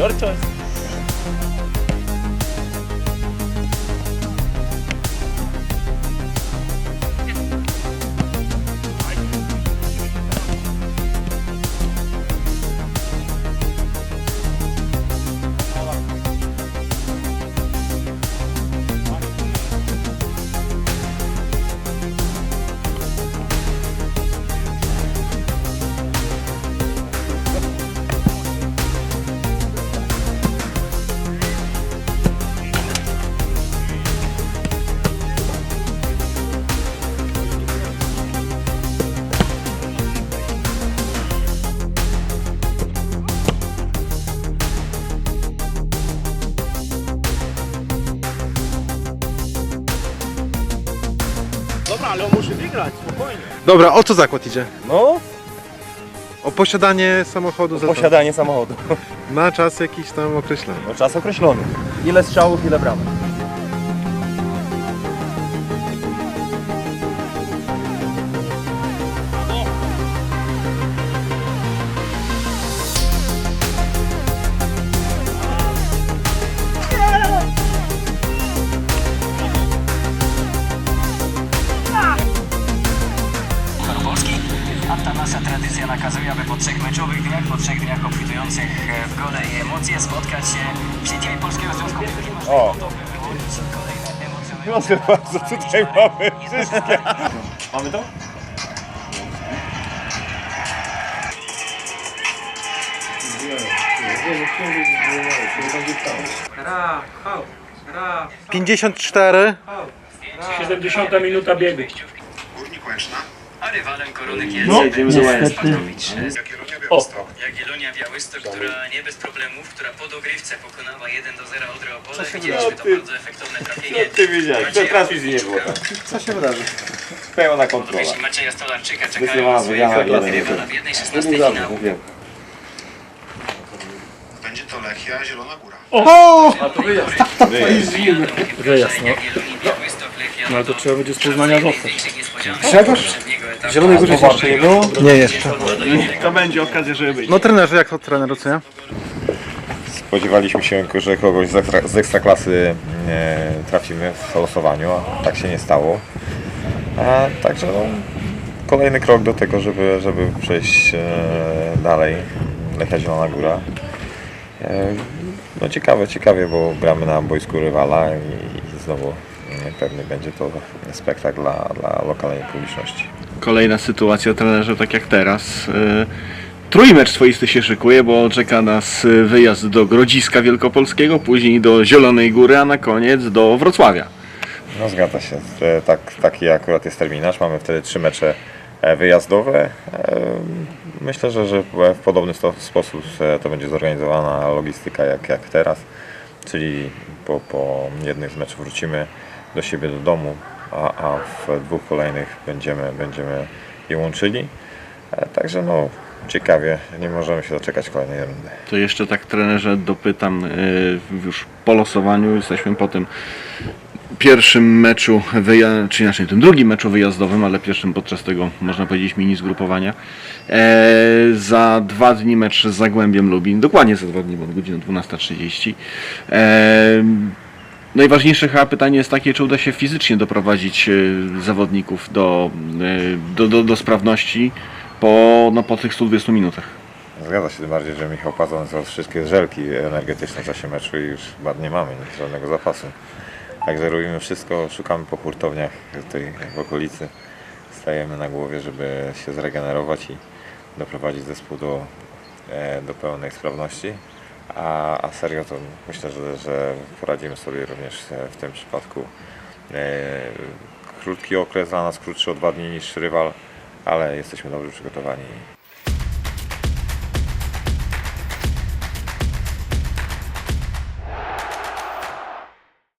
your choice. Ale on musi wygrać, spokojnie. Dobra, o co zakład idzie? No, O posiadanie samochodu za posiadanie samochodu. na czas jakiś tam określony. No czas określony. Ile strzałów, ile bramek. Nasza tradycja nakazuje, aby po trzech meczowych dniach, po trzech dniach obfitujących e, w gole i emocje spotkać się w siedzibie Polskiego Związku Nożnej. O. Proszę bardzo, tutaj mamy wszystkie. Mamy to? Hał, gra. 54. 70 minuta biegu. A rywalem Korony Kielce No, będzie niestety. Stanowicz O, Jagiellonia Białystok, która nie bez problemów, która po dogrywce pokonała 1 do 0 Odrę Opole. Widzieliśmy to bardzo efektowne trafienie. Ty widziałeś, to transmisji nie było. Co się wydarzy? Pełna kontrola. Myśli Macieja Stolarczyka czekają na swojego wywiada, jeden, rywala w 1-16 finału. Będzie to Lechia Zielona Góra. wyjazd, no. No ale to trzeba będzie z Poznania zostać. Grzegorz? Zielonej Góry jeszcze nie było? Nie jeszcze. To będzie okazja, żeby być. No trenerze, jak to trener ocenia? Spodziewaliśmy się, że kogoś z, ekstra, z ekstraklasy e, trafimy w losowaniu, a tak się nie stało. A, także no, kolejny krok do tego, żeby, żeby przejść e, dalej. Lechia Zielona Góra. E, no ciekawe, ciekawie, bo gramy na boisku rywala i, znowu e, pewnie będzie to spektakl dla, dla lokalnej publiczności. kolejna sytuacja trenerze, tak jak teraz. Y, Trójmecz swoisty się szykuje, bo czeka nas wyjazd do Grodziska Wielkopolskiego, później do Zielonej Góry, a na koniec do Wrocławia. No zgadza się. E, Tak, taki akurat jest terminarz. Mamy wtedy trzy mecze e, wyjazdowe. E, Myślę, że, że w podobny sposób e, to będzie zorganizowana logistyka jak, jak teraz. Czyli po, po jednych z meczów wrócimy do siebie do domu, a, a w dwóch kolejnych będziemy, będziemy je łączyli. E, Także no ciekawie, nie możemy się doczekać kolejnej rundy. To jeszcze tak trenerze dopytam, y, już po losowaniu jesteśmy po tym pierwszym meczu, wyja- czy inaczej, tym drugim meczu wyjazdowym, ale pierwszym podczas tego, można powiedzieć, mini zgrupowania. E, za dwa dni mecz z Zagłębiem Lubin, dokładnie za dwa dni, bo godzina 12.30. E, Najważniejsze chyba pytanie jest takie, czy uda się fizycznie doprowadzić e, zawodników do, do, do, do sprawności po, no, po tych 120 minutach. Zgadza się, tym bardziej, że Michał Pazon za wszystkie żelki energetyczne w czasie meczu i już nie mamy nic, żadnego zapasu. Także robimy wszystko, szukamy po hurtowniach tutaj w okolicy. Stajemy na głowie, żeby się zregenerować i doprowadzić zespół do, e, do pełnej sprawności. A, a serio to myślę, że, że poradzimy sobie również e, w tym przypadku. E, Krótki okres dla nas, krótszy o dwa dni niż rywal, ale jesteśmy dobrze przygotowani